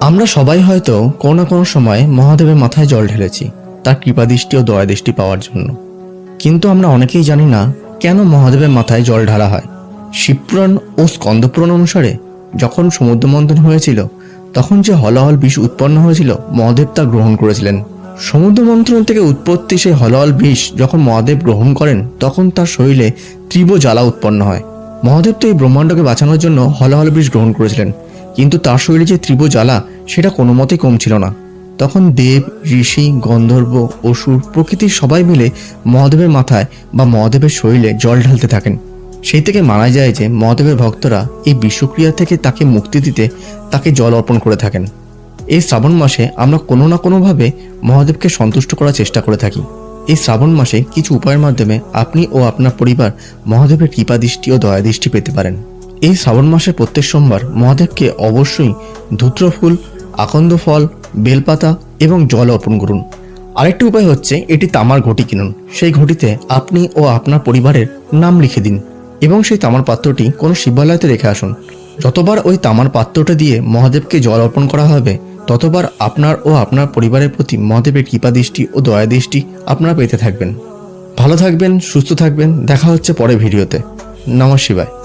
আমরা সবাই হয়তো কোনো না কোনো সময় মহাদেবের মাথায় জল ঢেলেছি, তার কৃপাদৃষ্টি ও দয়াদৃষ্টি পাওয়ার জন্য। কিন্তু আমরা অনেকেই জানি না কেন মহাদেবের মাথায় জল ঢালা হয়। শিবপুরাণ ও স্কন্দপুরাণ অনুসারে যখন সমুদ্র মন্থন হয়েছিল, তখন যে হলাহল বিষ উৎপন্ন হয়েছিল, মহাদেব তা গ্রহণ করেছিলেন। সমুদ্র মন্থন থেকে উৎপত্তি সেই হলাহল বিষ যখন মহাদেব গ্রহণ করেন, তখন তার শরীরে তীব্র জ্বালা উৎপন্ন হয়। মহাদেব তো এই ব্রহ্মাণ্ডকে বাঁচানোর জন্য হলাহল বিষ গ্রহণ করেছিলেন। কিন্তু তার শরীরে যে তীব্র জ্বালা, সেটা কোনো মতেই কম ছিল না। তখন দেব, ঋষি, গন্ধর্ব, অসুর প্রকৃতির সবাই মিলে মহাদেবের মাথায় বা মহাদেবের শরীরে জল ঢালতে থাকেন। সেই থেকে মানা যায় যে মহাদেবের ভক্তরা এই বিশ্বক্রিয়া থেকে তাকে মুক্তি দিতে তাকে জল অর্পণ করে থাকেন। এই শ্রাবণ মাসে আমরা কোনো না কোনোভাবে মহাদেবকে সন্তুষ্ট করার চেষ্টা করে থাকি। এই শ্রাবণ মাসে কিছু উপায়ের মাধ্যমে আপনি ও আপনার পরিবার মহাদেবের কৃপা দৃষ্টি ও দয়া দৃষ্টি পেতে পারেন। এই শ্রাবণ মাসের প্রত্যেক সোমবার মহাদেবকে অবশ্যই ধূত্র ফুল আকন্দ ফল, বেলপাতা এবং জল অর্পণ করুন। আরেকটি উপায় হচ্ছে এটি তামার ঘটি কিনুন। সেই ঘটিতে আপনি ও আপনার পরিবারের নাম লিখে দিন এবং সেই তামার পাত্রটি কোনো শিবালয়তে রেখে আসুন। যতবার ওই তামার পাত্রটা দিয়ে মহাদেবকে জল অর্পণ করা হবে ততবার আপনার ও আপনার পরিবারের প্রতি মহাদেবের কৃপা দৃষ্টি ও দয়া দৃষ্টি আপনারা পেতে থাকবেন। ভালো থাকবেন, সুস্থ থাকবেন, দেখা হচ্ছে পরে ভিডিওতে। নমঃ শিবায়।